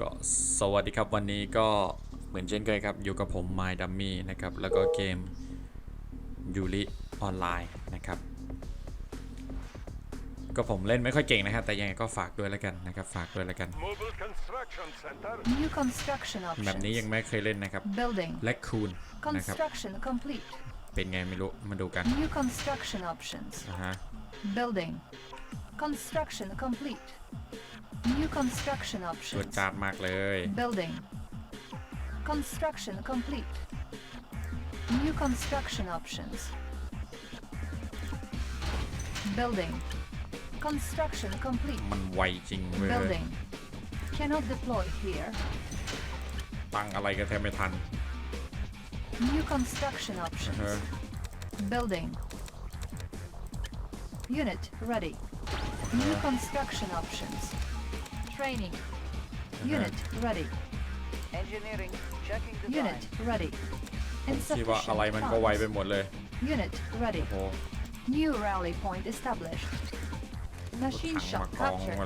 ก็สวัสดีครับวันนี้ก็เหมือนเช่นเคยครับอยู่กับผม My Dummy นะครับแล้วก็เกมยูริออนไลน์นะครับก็ผมเล่นไม่ค่อยเก่งนะครับแต่ยังไงก็ฝากด้วยแล้วกันนะครับฝากด้วยแล้วกันแบบนี้ยังไม่เคยเล่นนะครับและคูณนะครับเป็นไงไม่รู้มาดูกัน New construction options นะฮะ building construction complete new construction options จัดมากเลย building construction complete new construction options building construction complete มันไวจริงเลย building cannot deploy here ตังอะไรก็แทบไม่ทัน New construction options. Uh -huh. Building. Unit ready. New uh-huh. construction options. Training. Uh -huh. Unit ready. Engineering. Checking Unit ready. ผมคิดว่าอะไรมันก็ไวไปหมดเลย Unit ready. Uh-huh. New rally point established. Machine shop captured.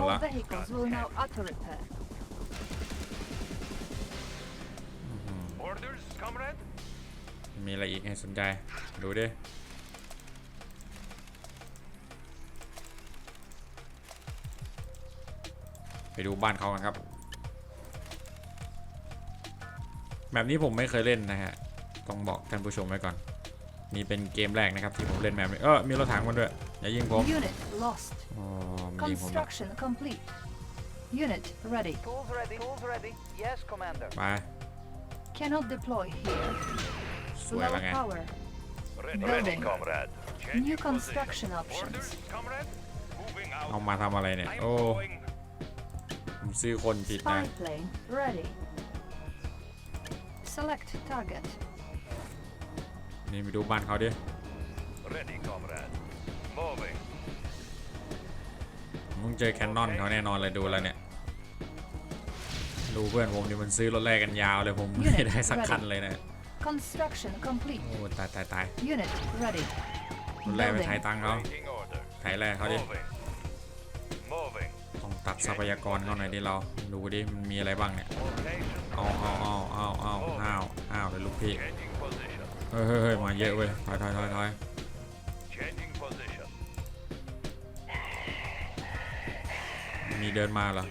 All vehicles will now auto repair. มีอะไรอีกให้สนใจ ดูดิ ไปดูบ้านเขากันครับแบบนี้ผมไม่เคยเล่นนะฮะ ต้องบอกท่านผู้ชมไว้ก่อนนี่เป็นเกมแรกนะครับที่ผมเล่นแบบนี้ เออ มีรถถังมาด้วยอย่ายิงผมอ๋มีผมไป cannot deploy here. Slow p o w e เอามาทำอะไรเนี่ยโอ้ซื้อคนผิดนะนี่ไปดูบ้านเขาดิ r e a มึงเจอแคนนอนเขาแน่นอนเลยดูแล้วเนี่ยดูเพื่อนผมนี่มันซื้อรถแรกกันยาวเลยผมไม่ได้สักคันเลยเนี่ย Construction complete. โอ้ตายตายตาย Unit ready. คนแรกไปถ่ายตังค์เขา w a ถ่ายแรกเขาดิต้องตัดทรัพยากรเขาหน่อยดิเราดูดิมันมีอะไรบ้างเนี่ยเอาเอาเอาเอาเอาเอาเอาเลยลูกพี่เฮ้ยเฮ้ยมาเยอะเว้ยถอยถอยถอยถอยมีเดินมาเหรอ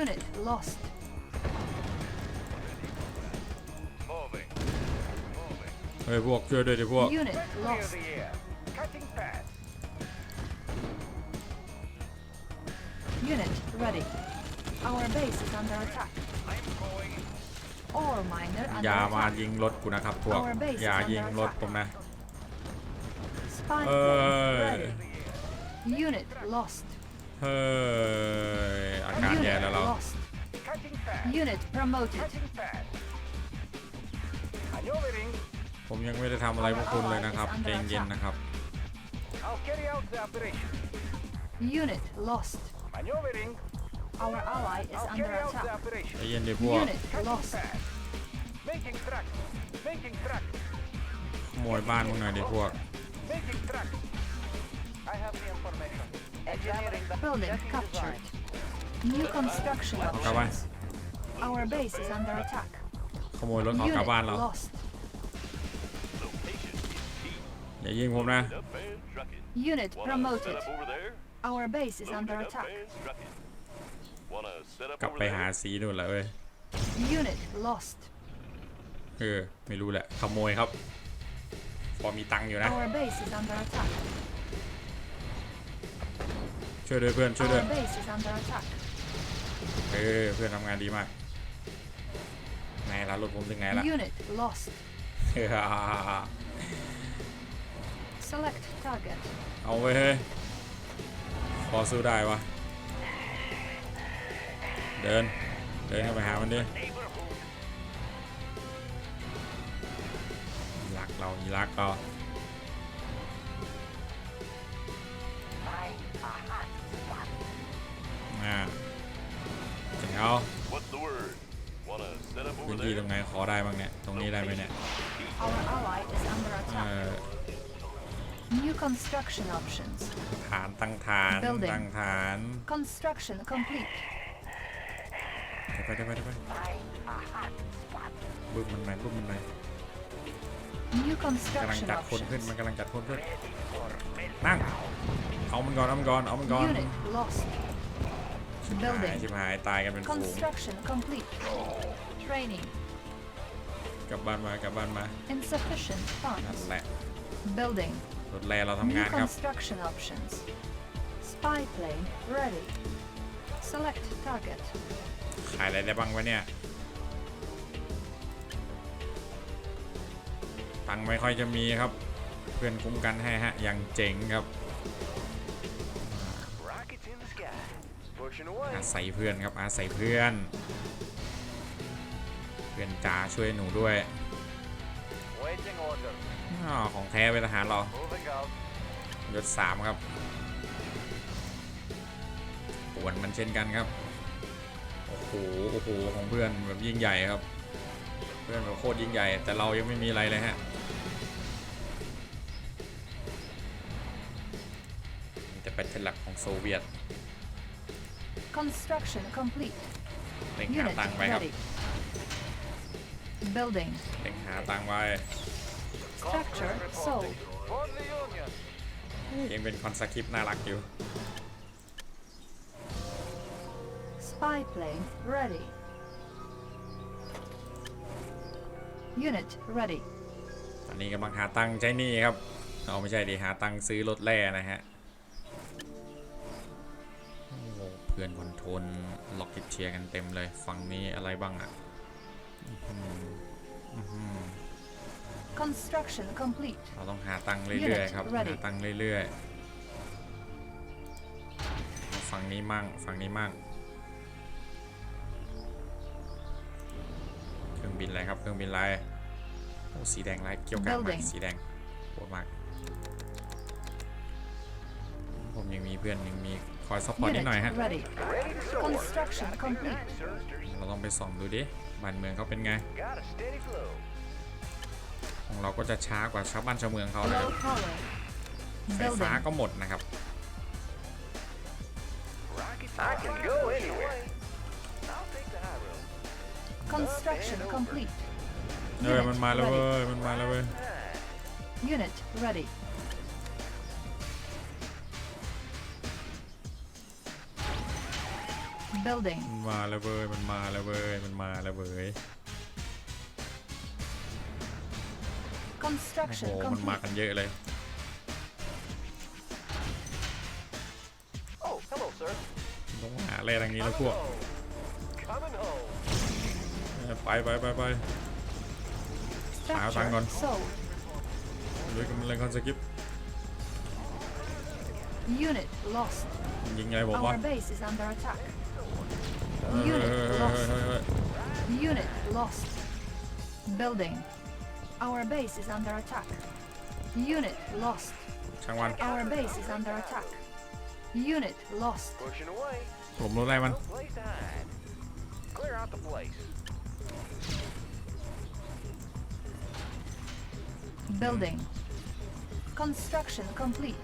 Unit lost. เฮ้ยพวกช่วยด้วยดิพวกอย่ามายิงรถกูนะครับพวกอย่ายิงรถผมนะเฮ้ยเฮ้ยอาการแย่แล้วเรา Unit promoted. ผมยังไม่ได้ทำอะไรพวกคุณเลยนะครับใจเย็นๆนะครับ I'll carry out the operation. Unit lost. Maneuvering. Our ally is I'll under carry out the attack. operation. ใจเย็นดิพวก Unit Cutting lost. path. Making track. Making track. ขโมยบ้านมึงหน่อยดิพวก Making track. I have the information. Examining the Building checking captured. design. New construction กลับไป options. Our base is under attack. ขโมยรถของกลับ Unit บ้านเรา lost. ย่ายิงผมนะ Unit promoted. Our base is under attack. กลับไปหาสีนู่นแลลวเว้ย Unit lost. เออไม่รู้แหละขโมยครับพอมีตังค์อยู่นะ Our base is under attack. ช่วยด้วยเพื่อนช่วยด้วยเออเพื่อนทำงานดีมากไงล่ะรถผมถึงไงล่ะ Unit lost. เฮ้ย Select target. เอาไปเฮ้ยพอสู้ได้วะเดินเดินเข้าไปหามันดิรักเรามีรักก็าอ่าเจอาพื้ o v นที่ตรงไหนขอได้บ้างเนี่ยตรงนี้ได้ไหมเนี่ยเออ construction options ฐานตั้งฐาน Building construction complete ไปไปไปไปไปบึ้มมันไหนบึ้มมันไหน new กำลัง construction o จัดคนขึ้น options มันกำลังจัดคนขึ้นนั่งเอามันก่อนเอามันก่อนเอามันก่อน unit lost building ชิบหายตายกันเป็น o ูง construction complete training กลับบ้านมากลับบ้านมา insufficient funds building รถแลเราทำงานครับ construction options spy plane ready select target ขายอะไรได้บ้างวะเนี่ยตังไม่ค่อยจะมีครับ เพื่อนคุ้มกันให้ฮะยังเจ๋งครับ อาศัยเพื่อนครับอาศัยเพื่อน เพื่อนจ้าช่วยหนูด้วยอของแท้เป็นทหารเรายศสามครับปวนมันเช่นกันครับโอ้โหโอ้โหของเพื่อนแบบยิ่งใหญ่ครับ เพื่อนแบบโคตรยิ่งใหญ่ แต่เรายังไม่มีอะไรเลยฮะจะเป็นหลักของโซเวียต Construction complete. เล็งหาตังไว้ครับ Building. เล็งหาตังไว้ Structure sold. ยังเป็นคอนสคริปต์น่ารักอยู่ Spy plane ready. Unit ready. ตอนนี้กำลังหาตังค์ใช้หนี่ครับเอาไม่ใช่ดิ หาตังค์ซื้อรถแร่นะฮะโอ้โหเพื่อนคนทนล็อกกิบเชียร์กันเต็มเลยฝั่งนี้อะไรบ้างอะ่ะ Construction complete. เราต้องหาตังค์เรื่อยๆครับหาตังค์เรื่อยๆฝั่งนี้มั่งฝั่งนี้มั่งเครื่องบินอะไรครับเครื่องบินอะไรโอ้สีแดงไรเกี่ยวกับมสีแดงปวดมากผมยังมีเพื่อนยังมีคอยซัพพอร์ตนิดหน่อยฮะเราต้องไปส่องดูดิบ้านเมืองเขาเป็นไงของเราก็จะช้ากว่าชาวบ้านชาวเมืองเขานะครับไฟฟ้าก็หมดนะครับ I can เออมันมาแล้วเว้ยมันมาแล้วเว้ย Unit ready. มันมาแล้วเว้ยมันมาแล้วเว้ยมันมาแล้วเว้ยโอ้โห Construction มันมา complete. กันเยอะเลย Oh, hello, sir. ต้องหาอะไรทางนี้แล้ว Coming พวก home. Coming home. เออไปไปไปไป Structure Tao đang còn. sold. ด้วยกำลังคอนสกิป Unit lost. ยิงไงบอกว่า Our base is under attack. เฮ้ย Unit เฮ้ยเฮ้ย lost. เฮ้ยเฮ้ย Unit lost. Building. Our base is under attack. Unit lost. lost. ช่างมัน Our base is under attack. Unit lost. Pushing away. ผมรู้อะไรมัน No place to hide. Clear out the place. Building. Construction complete.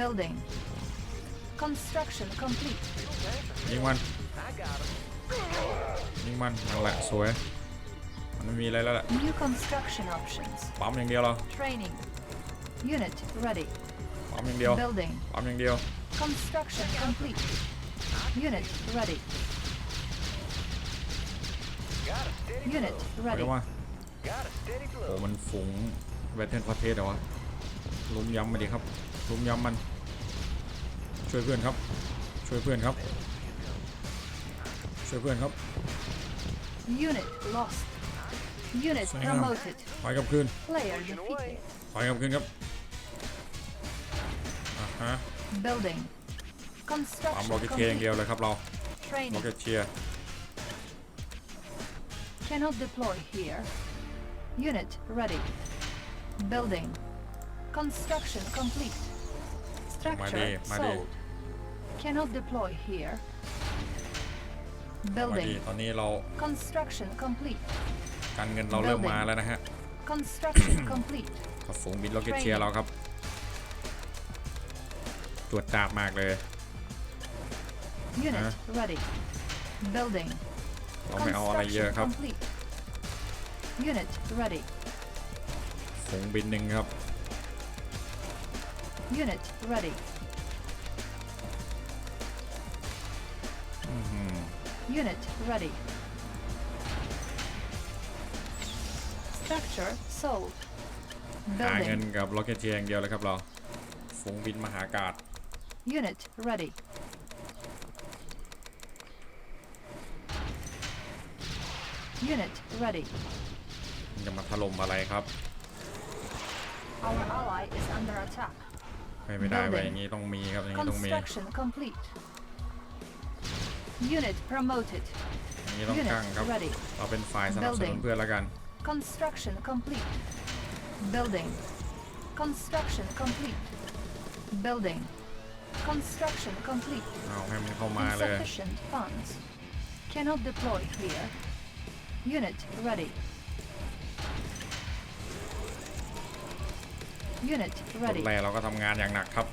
Building. Construction complete. You'll I got him. นี่มันเอาแหละสวย มันไม่มีอะไรแล้วแหละ ปั๊มอย่างเดียวเหรอ Unit ready. ปั๊มอย่างเดียว Building. ปั๊มอย่างเดียว Construction complete. Unit ready. Unit ไ ready. ว่าโอ้มันฝูงแบทเทนประเทสเหรอวะ ลุมยำมาดิครับ ลุมยำมัน ช่วยเพื่อนครับ ช่วยเพื่อนครับช่วยเพื่อนครับ Unit lost. Unit สวยงาม promoted. ถอยกลับคืน Player defeated. ถอยกลับคืนครับอ่ะฮะ uh-huh. Building. Construction โรเกตเชียร์อย่างเดี complete. ยวเลยครับเราโร Training เกตเชียร์ cannot deploy here. Unit ready. Building. Construction complete. Structure Madi, Madi. sold. Cannot deploy here. ดีตอนนี้เราการเงินเราเริ่มมาแล้วนะฮะขับฝูงบินโลเกตเชียเราครับ ตรวจจับมากเลยเราไม่เอาอะไรเยอะครับฝูงบินหนึ่งครับ Unit ready. Structure sold. หาเงินกับล็อกเก็ตเทียอย่างเดียวเลยครับเราฝูงบินมหากาศ Unit ready. Unit ready. จะมาถล่มอะไรครับ Our ally is under attack. ไม่ได้ไว้อย่างนี้ต้องมีครับอย่างนี้ต้องมี Construction complete. Unit promoted. อันนี้ต้อง Unit ready. Building. Construction complete. Building. Construction complete. Building. Construction complete. เอาให้มันเข้ามาเลย Insufficient funds. Cannot deploy here. Unit ready. Unit ready. แรกเราก็ทำงานอย่างหนักครับ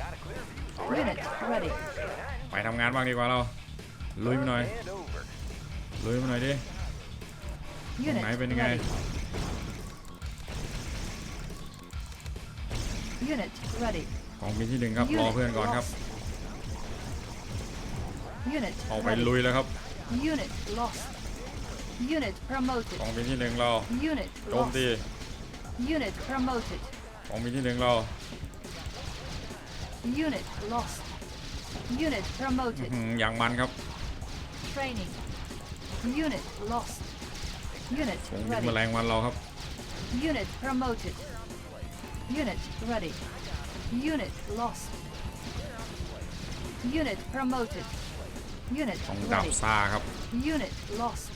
Got a clear view ไปทำงานบ้างดีกว่าเราลุยมาหน่อยลุยมาหน่อยดิตรงไหนเป็นยังไงของมีที่หนึ่งครับรอเพื่อนก่อนครับออกไปลุยแล้วครับของมีที่หนึ่งเราโจมตีของมีที่หนึ่งเรา Unit lost. Unit promoted. อื้อหืออย่างมันครับ Training. Unit lost. Unit ready. แมลงวันเราครับ Unit promoted. Unit ready. Unit lost. Unit promoted. Unit ของดาบ ready. ซ่าครับ Unit lost.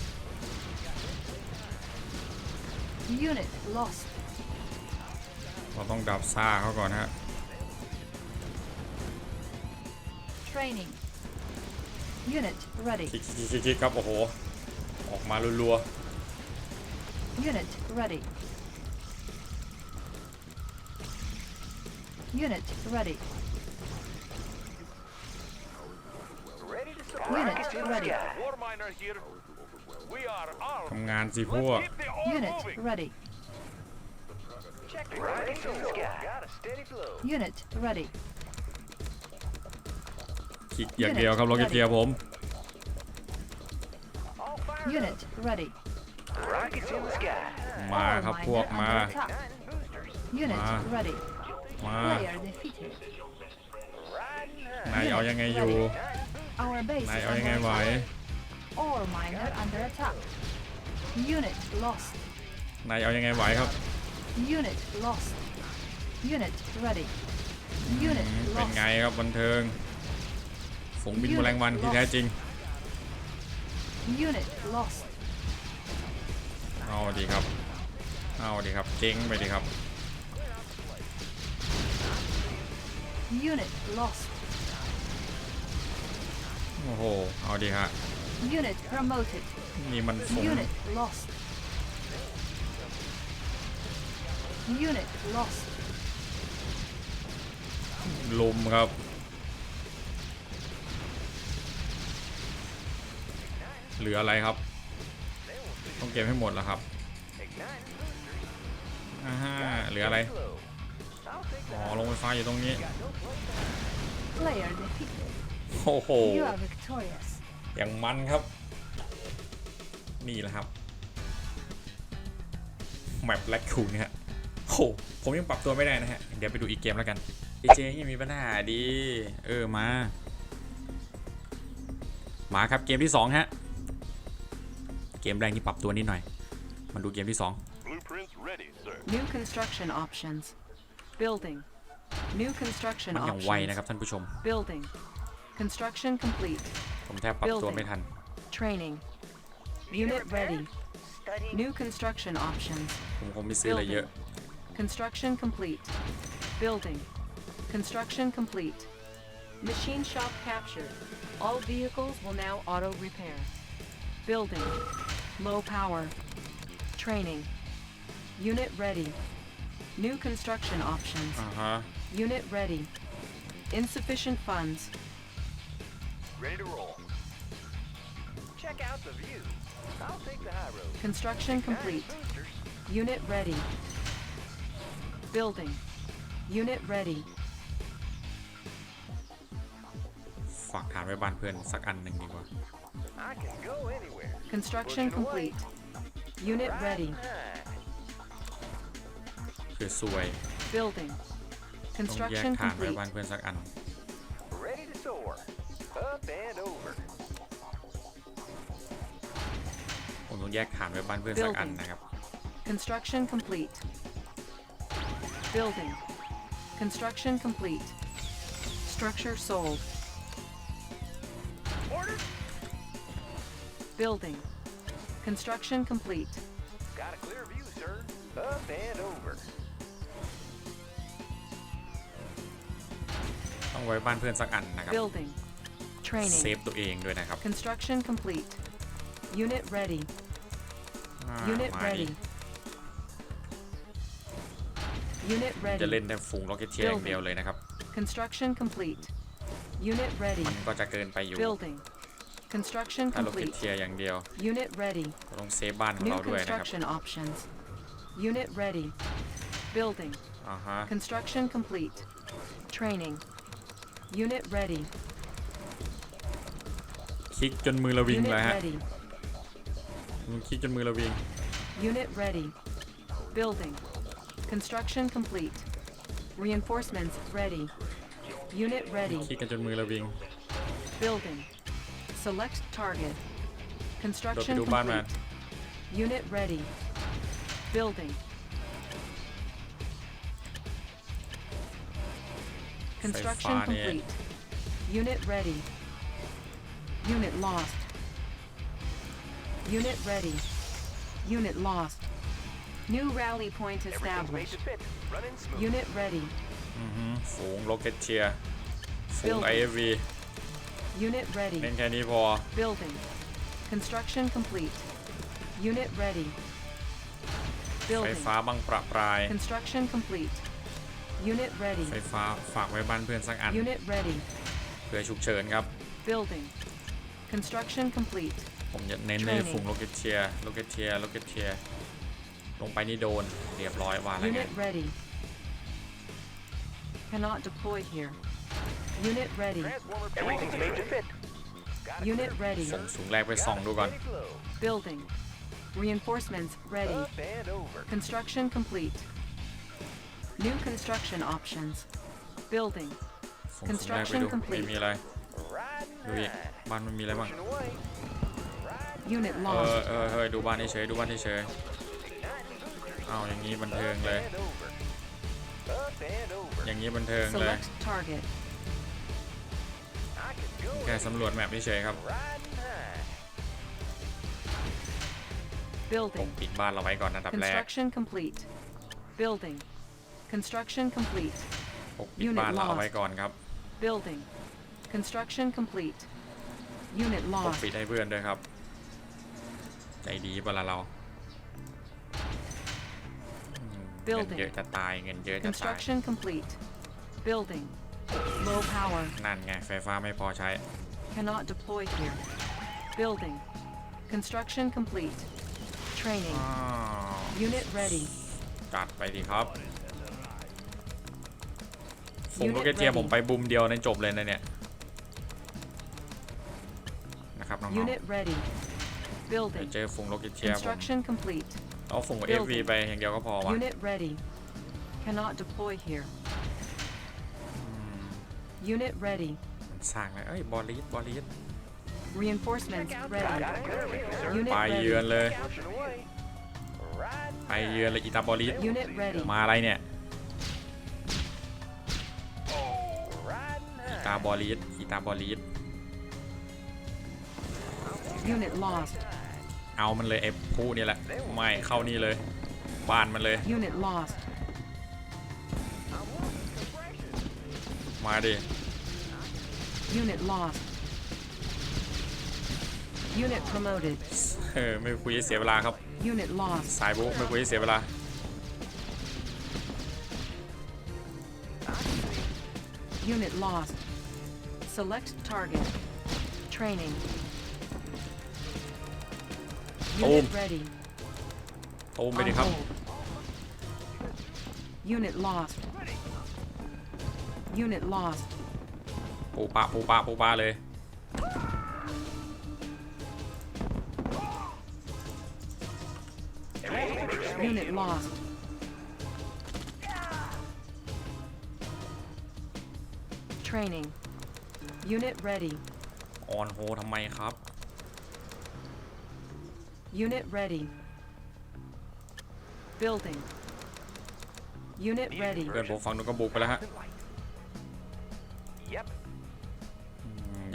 Unit lost. เราต้องดาบซ่าเขาก่อนฮะ training. Unit ready. คลิกคลิกคลิกคลิกครับโอ้โหออกมารัว Unit ready. Unit ready. Unit ready. War miner here. We are ๆทำงานสิพวก Unit ready. Check the sky. Got a steady flow. Unit ready. อีกอย่างเดียวครับลองเคลียร์ผมมาครับพวกมามามานายเอายังไงอยู่นายเอายังไงไหวนายเอายังไงไหวครับเป็นไงครับบันเทิงฝูงบินแมลงวันที่แท้จริงเอาดีครับเอาดีครับ เจ๊งไปดีครับโอ้โหเอาดีฮะนี่มันฝูงลมครับเหลืออะไรครับ ต้องเก็บให้หมดแล้วครับอ่าฮะเหลืออะไร อ๋อ ลงไฟฟ้าอยู่ตรงนี้โอ้โหอย่างมันครับ นี่แหละครับ แมปแลกคูนฮะโห ผมยังปรับตัวไม่ได้นะฮะ เดี๋ยวไปดูอีกเกมแล้วกันออเจยังมีปัญหาดี เออ มา มาครับเกมที่2ฮะเกมแรกนี่ปรับตัวนิดหน่อยมาดูเกมที่สอง New construction options building New construction มันอย่างไวนะครับท่านผู้ชม building construction complete ผมแทบปรับตัวไม่ทัน training unit ready New construction options ผมคงไม่ซื้ออะไรเยอะ construction complete building construction complete machine shop captured all vehicles will now auto repair building Low power. Training. Unit ready. New construction options. Uh-huh. Unit ready. Insufficient funds. Ready to roll. Check out the view. I'll take the high road. Construction complete. Unit ready. Building. Unit ready. ฝากถามไว้บ้านเพื่อนสักอันหนึ่งดีกว่า Construction complete. Unit ready. Building. Construction complete. Ready to soar. Up and over. Construction complete. Building. Construction complete. Structure sold. Building. Construction complete. Got a clear view, sir. Up and over. ต้องไว้บ้านเพื่อนสักอันนะครับ Building. Training. ฟตัวเองด้วยนะครับ Construction complete. Unit ready. Ah, Unit ready. Unit ready. เล่นแต่ฝูงล็อกเก็ตเชียร์อย่างเดียวเลยนะครับ Construction complete. Unit ready. มันก็จะเกินไปอยู่ Building. Construction complete. Unit ready. New construction options. Unit ready. Building. อ่าฮะ uh-huh. Construction complete. Training. Unit ready. Unit ready. Unit ready. Building. Construction complete. Reinforcements ready. Unit ready. Building. Select target. Construction complete. Unit ready. Building. Construction complete. Unit ready. Unit lost. Unit ready. Unit lost. New rally point established. fit. Running smooth. Unit ready. ฝูงโรเกตเชียฝูง mm-hmm. IAV Unit ready. เป็นแค่นี้พอ Building. Construction complete. Unit ready. Building. ไฟฟ้าบังประปราย Construction complete. Unit ready. ไฟฟ้าฝากไว้บ้านเพื่อนสักอัน Unit ready. เพื่อฉุกเฉินครับ Building. Construction complete. ผมจะเน้นใน Training ฝูงโลเกเทียโลเกเทียโลเกเทียลงไปนี่โดนเรียบร้อยว่าแล้วไง Unit ready. Cannot deploy here. Unit ready. Everything's made to fit. Unit ready. ส่งสูงแรกไปส่องดูก่อน Building. Reinforcements ready. Construction complete. New construction options. Building. Construction complete. อะไร Riding Unit เออ lost. เออ เฮ้ย ดูบ้านเฉยๆดูบ้านเฉย Igniting boosters. อย่างนี้บันเทิงเลย Select target. ค่สำรวจแมปเฉยครับ Building. ปิดบ้านเราไว้ก่อนอันดับแรก Construction complete. Building. Construction complete. ปกปิด Unit บ้านเราเอาไว้ก่อนครับ Building. Construction complete. Unit ปก lost. ปิดให้เพื่อนด้วยครับ ใจดีปะละเราเงิน Building. เยอะจะตายเงินเยอะจะตาย Construction complete. Building. Low power. นั่นไงไฟฟ้าไม่พอใช้ Cannot deploy here. Building. Construction complete. Training. Ah. Unit ready. จัดไปดีครับผมโร Unit เกเทีย ready. ผมไปบุมเดียวในจบเลยนะเนี่ยนะครับน้อง Unit ready. Construction complete. Unit ready. Cannot deploy here. Hmm. Unit ready. สั่งเลย เอ้ย บอลลีดบอลลีดไปเยือนเลย ไปเยือนเลย อีตาบอลลีดมาอะไรเนี่ยอีตาบอลลีดอีตาบอลลีดเอา มันเลยไอ้ผู้นี่แหละ ไม่ เข้านี่เลยบ้านมันเลย มาดิ Unit lost. Unit promoted. เออไม่คุยให้เสียเวลาครับ Unit lost. สายบุ๊ไม่คุยให้เสียเวลา Unit lost. Select target. Training. Unit ready. ตูมไป On Unit lost. Unit lost. ปูปะปูปะปูปะเลยเ่ยออนโฮทำไมครับ Unit ready. Building. Unit ready. เพื่อนผมฝังนูนก็บุกไปแล้วฮะ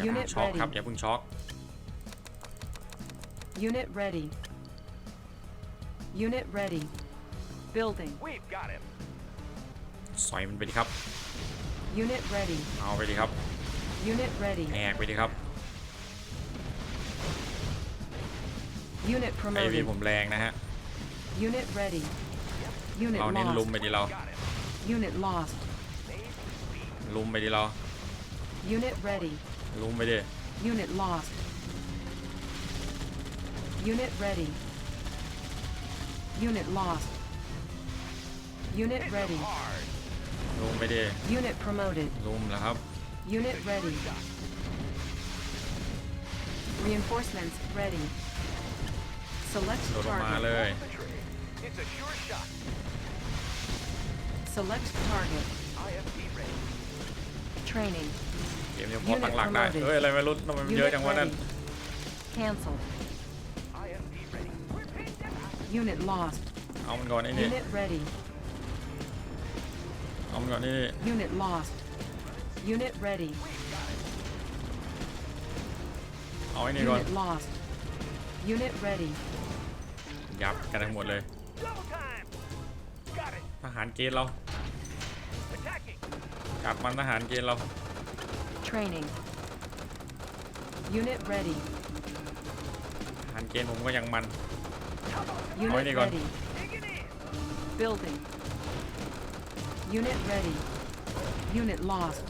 อย่าเพิ่งช็อกครับอย่าเพิ่งช็อก Unit ready. Unit ready. Building. We've got him. สอยมันไปดิครับ Unit ready. เอาไปดิครับ Unit ready. แหกไปดิครับ Unit ไอวี promoted. ผมแรงนะฮะ Unit ready. Unit เราเน้นลุม lost. ไปดิเรา Unit lost. ลุมไปดิเรา Unit ready. ลุมไปดิ Unit lost. Unit ready. Unit lost. Unit ready. ลุมไปดิ Unit promoted. ลุมแล้วครับ Unit ready. Reinforcements ready. Select target. Select target. IFP ready. Training. เกมยังพอตั้งหลักได้เฮ้ยอะไรไม่รู้ทำไมมันเยอะจังวะนั่น c a n c e l Unit lost. เอามันก่อนไอ้นี่เอามันก่อนนี่ Unit lost. Unit ready. เอาไอ้นี่ก่อน Unit lost. Unit ready. ยับกันทั้งหมดเลย ทหารเกณฑ์เรากลับมันทหารเกณฑ์เรา Training. Unit ready. หันเกมผมก็ยังมัน Unit ready. ready. Building. Unit ready. Unit lost.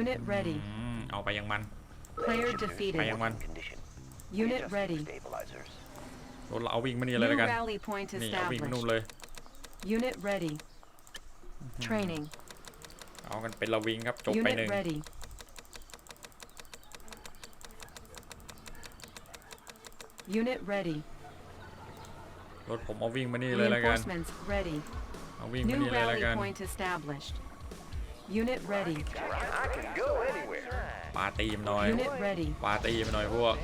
Unit อื ready. มเอาไปยังมัน hmm, Player ไป defeated. ยังมัน Condition. Unit ready. Stabilizers. โดนเราเอาวิ่งมานี่เลย Unit ready. Training. เอากันเป็นระวิงครับจบไปหนึ่งรถผมเอาวิ่งมานี่เลยละกันเอาวิ่งมานี่เลยละกันปาตีมหน่อยปาตีมหน่อยพวก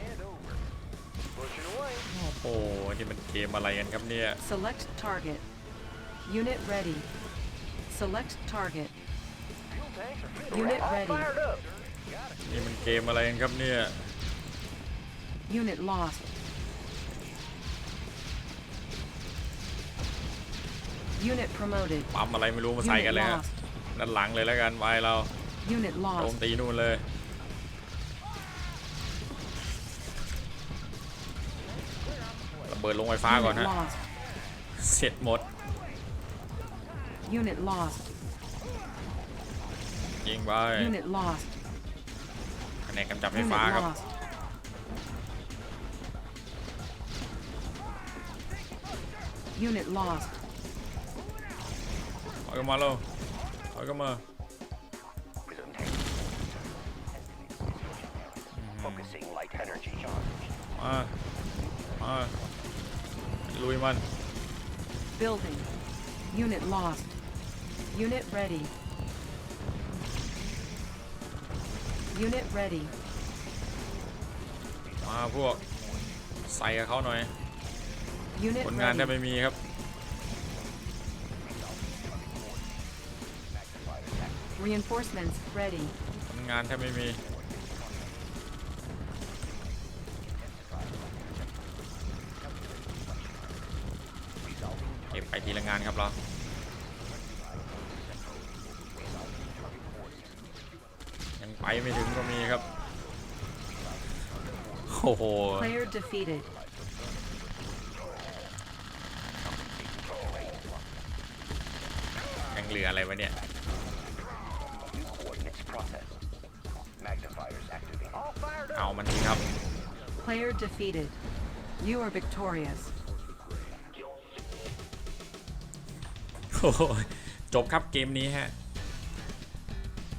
โอ้โหนี่มันเกมอะไรกันครับเนี่ย Select target Unit ready Select target Unit ready. นี่มันเกมอะไรกันครับเนี่ย Unit lost. Unit promoted. ปั๊มอะไรไม่รู้มาใส่กันเลยฮะด้านหลังเลยแล้วกันไปเราโจมตีนู่นเลยระเบิดลงไฟฟ้าก่อนฮะ เสร็จหมด Unit lost. ยิงไป Unit lost. คะแนนกำจัดไฟ Unit ฟ้าครับ lost. ยูนิต lost ถอยกลับมาเร็วถอยกลับมา Focusing light energy charge. มามาลุยมัน building unit lost unit ready Unit ready. มาพวก ใส่กับเขาหน่อย ผลงานแทบไม่มีครับ f o r c e m e n t ready. ผลงานแทบไม่มีเก็บไปทีละงานครับ เราไม่ถึงก็มีครับโอ้โห ยังเหลืออะไรวะเนี่ยเอามันสิครับ Player defeated. You are victorious. โห จบครับเกมนี้ฮะ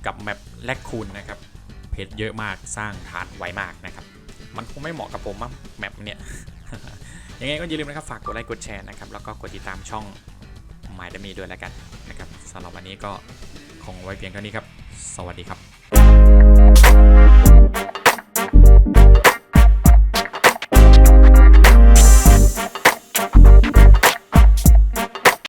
กับแมปแลกคูนนะครับชเยอะมากสร้างฐานไวมากนะครับ มันคงไม่เหมาะกับผมมั้งแมปเนี่ยยังไงก็อย่าลืมนะครับ ฝากกดไลค์กดแชร์นะครับ แล้วก็กดติดตามช่องหมายดมีด้วยแล้วกันนะครับสำหรับวันนี้ก็คงไว้เพียงเท่านี้ครับ สวัสดีครับ